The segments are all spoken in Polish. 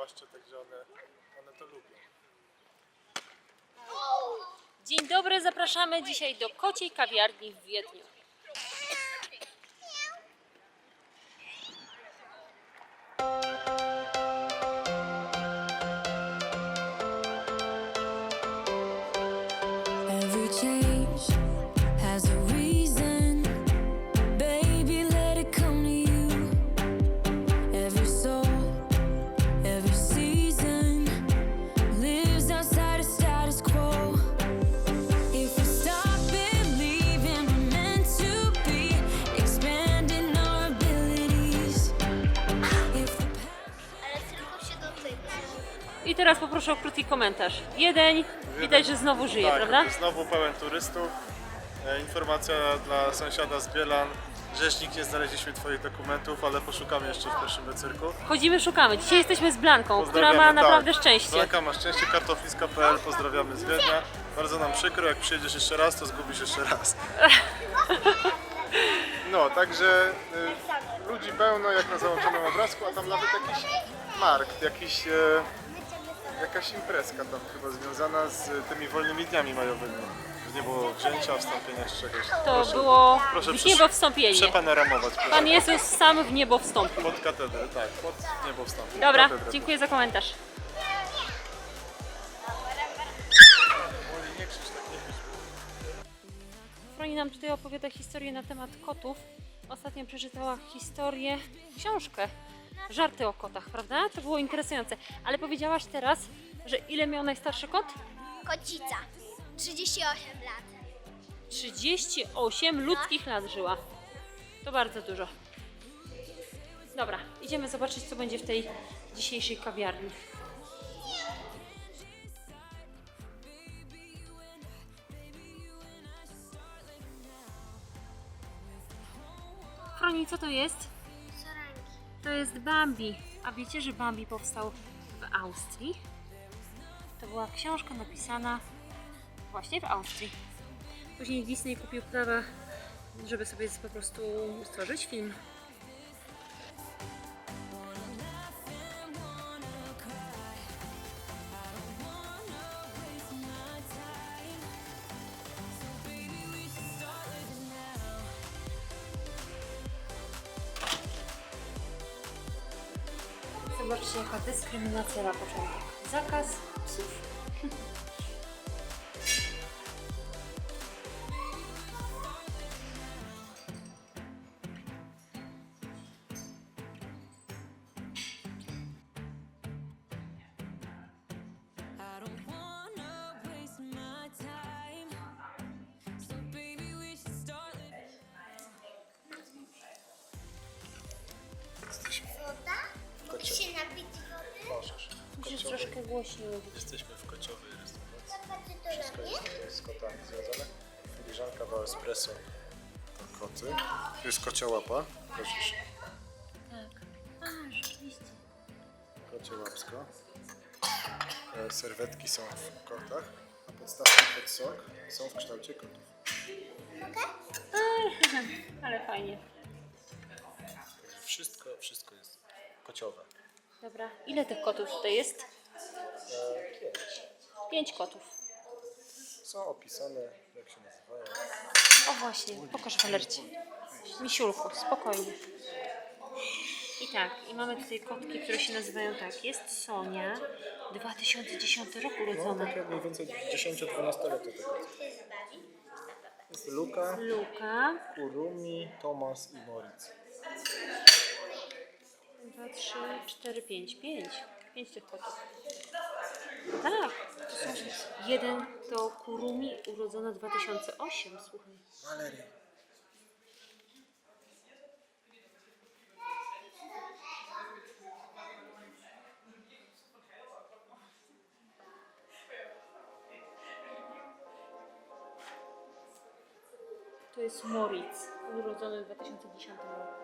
płaszcze, także one, one to lubią. Dzień dobry, zapraszamy dzisiaj do kociej kawiarni w Wiedniu. I teraz poproszę o krótki komentarz. Wiedeń, widać, że znowu żyje, tak, prawda? znowu pełen turystów. E, informacja dla sąsiada z Bielan. Rzecznik, nie znaleźliśmy Twoich dokumentów, ale poszukamy jeszcze w Koszymy Cyrku. Chodzimy, szukamy. Dzisiaj jesteśmy z Blanką, która ma tak. naprawdę szczęście. Blanka ma szczęście, kartofliska.pl, pozdrawiamy z Wiednia. Bardzo nam przykro, jak przyjedziesz jeszcze raz, to zgubisz jeszcze raz. No, także y, ludzi pełno, jak na załączonym obrazku, a tam nawet jakiś markt, jakiś, e, jakaś imprezka tam chyba związana z tymi wolnymi dniami majowymi. Że nie było wzięcia, wstąpienia czy czegoś. To Proszę- było proszę w niebo wstąpienie. Przepanoramować. proszę. Pan Jezus sam w niebo wstąpił. Pod katedrę, tak, pod niebo wstąpił. Dobra, Katedrę. dziękuję za komentarz. Oli, Nie krzycz tak, nie krzycz. Froni nam tutaj opowiada historię na temat kotów. Ostatnio przeczytała historię, książkę, żarty o kotach, prawda? To było interesujące. Ale powiedziałaś teraz, że ile miał najstarszy kot? Kocica. 38 lat. 38 ludzkich lat żyła. To bardzo dużo. Dobra, idziemy zobaczyć, co będzie w tej dzisiejszej kawiarni. Froni, co to jest? To jest Bambi. A wiecie, że Bambi powstał w Austrii? To była książka napisana właśnie w Austrii. Później Disney kupił prawa, żeby sobie po prostu stworzyć film. Zobaczcie, jaka dyskryminacja na początek. Zakaz psów. Musisz troszkę głośniej mówić. Jesteśmy w kociowej restauracji. Wszystko jest z kotami związane. Filiżanka w espresso to koty. Tu jest kocia łapa. Prosisz. Tak. A, rzeczywiście. Kocie łapsko. E, Serwetki są w kotach, a podstawki pod sok są w kształcie kotów. Ale fajnie. Wszystko, wszystko jest kociowe. Dobra. Ile tych kotów tutaj jest? Pięć. Pięć kotów. Są opisane, jak się nazywają. O właśnie, pokaż Walercie. Misiulku, spokojnie. I tak, i mamy tutaj kotki, które się nazywają tak. Jest Sonia, 2010 rok No, urodzona. takie mniej więcej 10-12 lat. Jest Luka, Luka, Kurumi, Tomas i Moritz. 2, 3, 4, 5. 5. 5 tych kotów. Tak. to są- Jeden to Kurumi, urodzona 2008, słuchaj. To jest Moritz, urodzony w 2010 roku.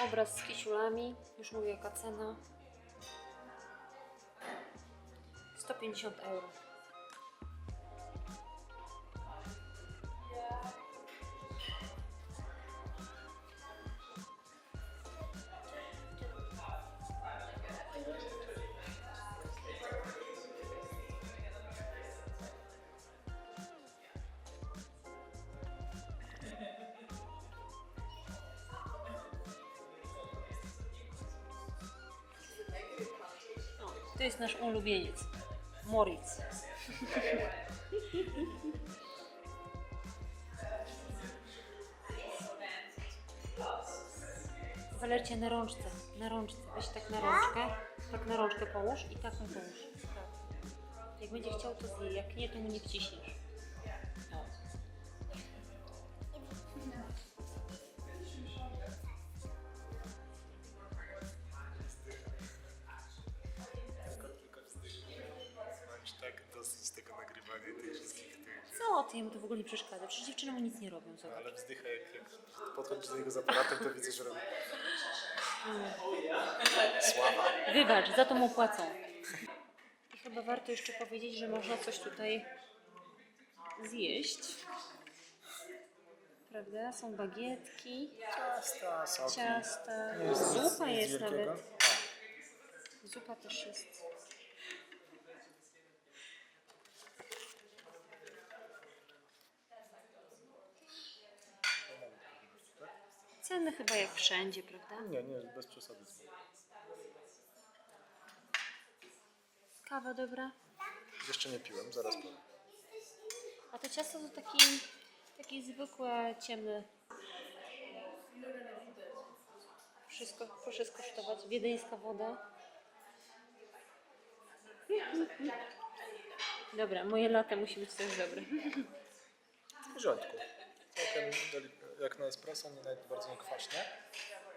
Obraz z kiciulami. Już mówię jaka cena. 150 euro. To jest nasz ulubieniec. Moritz. Walercie na rączce, na rączce. Weź tak na rączkę, tak na rączkę połóż i tak mu połóż. Tak. Jak będzie chciał, to zje. Jak nie, to mu nie wciśniesz. Ty, jemu to w ogóle nie przeszkadza? Przecież dziewczyny mu nic nie robią, zobacz. Ale wzdycha jak, jak podchodzisz do niego z aparatem, to widzę, że robi sława. Wybacz, za to mu płacą. I chyba warto jeszcze powiedzieć, że można coś tutaj zjeść. Prawda? Są bagietki, Ciasta, soki. ciasta, zupa jest nawet. Zupa też jest. Ceny chyba jak wszędzie, prawda? Nie, nie, bez przesady. Kawa dobra. Jeszcze nie piłem, zaraz powiem. A to ciasto to taki, taki zwykłe, ciemne. Wszystko, proszę skosztować. Wiedeńska woda. Dobra, moje lata musi być też dobre. W porządku. Całkiem delik- jak na espresso, nie nawet bardzo nie kwaśnie.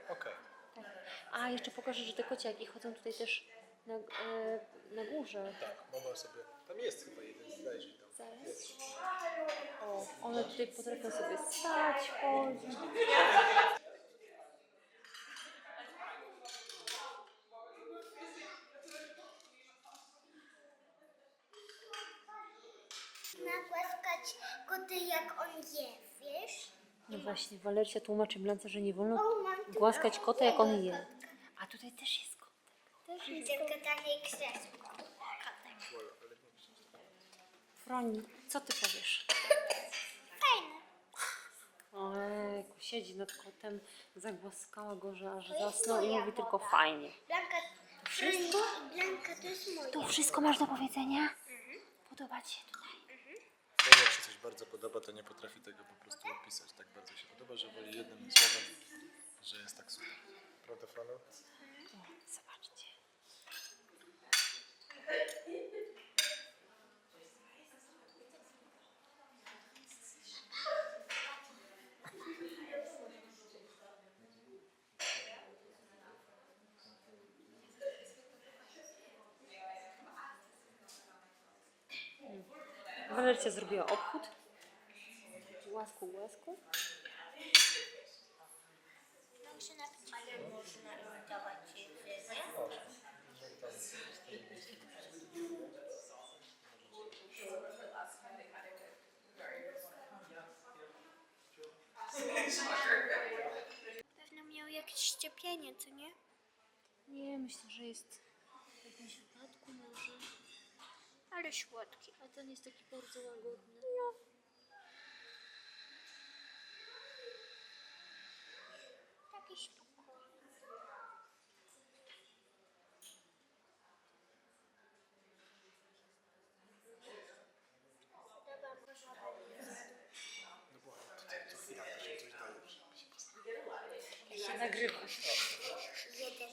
Okej. Tak. A, jeszcze pokażę, że te kociaki chodzą tutaj też na, e, na górze. Tak, mogę sobie. Tam jest chyba jeden, zdaje tam. Zaraz. Jest. O, one tutaj potrafią sobie stać, chodzić. Nagłaskać koty jak on je, wiesz? No właśnie, Walercia tłumaczy Blance, że nie wolno O, mam tu głaskać kota, jak on je. A tutaj też jest kot. Też jest Tylko takie krzesło. Froni, co ty powiesz? Fajne. Ojku, siedzi nad kotem, zagłaskała go, że aż zasnął i mówi tylko fajnie. Blanka, wszystko? Blanka to jest moje. To wszystko masz do powiedzenia? Podoba ci się tutaj? Bo jak się coś bardzo podoba, to nie potrafi tego po prostu opisać. Tak bardzo się podoba, że woli jednym słowem, że jest tak super. Prawda, Frano? O, zobaczcie. Walercia zrobiła obchód. Łasku, łasku. Ale można jedzenie? Pewno miał jakieś szczepienie, co nie? Nie, myślę, że jest w jakimś wypadku może. Ale słodki. A ten jest taki bardzo łagodny. Taki spokojny. Dobra, można No bo tutaj co chwila to się coś daje. Ja się nagrywa. Jeden,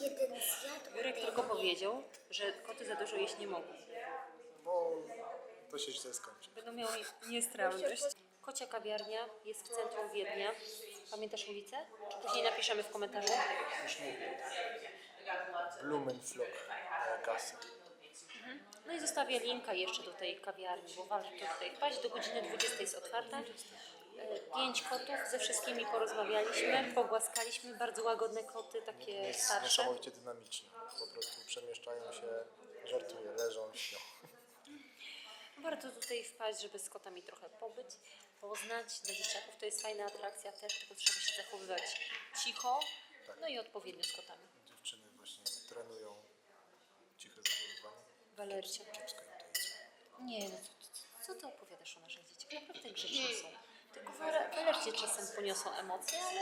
jeden zjadł. Jurek tylko powiedział, że koty za dużo jeść nie mogą. Bo to się źle skończy. Będą miały niestrawność. Kocia kawiarnia jest w centrum Wiednia. Pamiętasz ulicę? Czy później napiszemy w komentarzu? Już mówię. Blumenflok e, Gasse. No i zostawię linka jeszcze do tej kawiarni, bo warto tutaj wpaść. Do godziny 20 jest otwarta. e, pięć kotów, ze wszystkimi porozmawialiśmy, pogłaskaliśmy, bardzo łagodne koty, takie Jest starsze. niesamowicie dynamiczny. Po prostu przemieszczają się, żartują, leżą, śnią. Warto tutaj wpaść, żeby z kotami trochę pobyć, poznać. Dla dzieciaków to jest fajna atrakcja też, tylko trzeba się zachowywać cicho, Tak. no i odpowiednio z kotami. Dziewczyny właśnie trenują ciche zachowywanie. Walercia. Kiepsko im to idzie. Nie, no co, co, co ty opowiadasz o naszych dzieciach? Naprawdę grzeczne są. Tylko wale- walercie czasem poniosą emocje, ale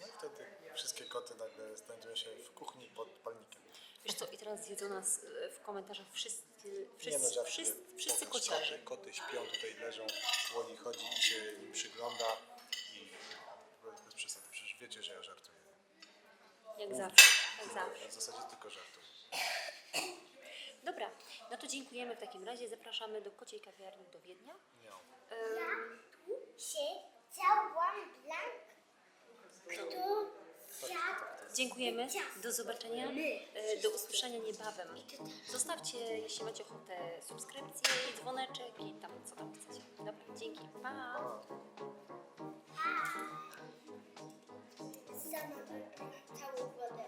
No i wtedy wszystkie koty nagle znajdują się w kuchni pod palnikiem. Wiesz co, i teraz zjedzą nas e, w komentarzach wszyscy, Nie no, wszyscy, wszyscy, wszyscy kociarze. Koty, koty śpią tutaj, leżą, Woli chodzi i się im przygląda i bez, bez przesady, przecież wiecie, że ja żartuję. Jak zawsze, jak zawsze. Ja w zasadzie tylko żartuję. Dobra, no to dziękujemy w takim razie. Zapraszamy do kociej kawiarni do Wiednia. Ym, Tu siedziałam blank, siadł. Dziękujemy. Do zobaczenia. e, Do usłyszenia niebawem. Zostawcie, jeśli macie ochotę, subskrypcję i dzwoneczek i tam, co tam chcecie. Dobra, dzięki. Pa! Sama całą wodę.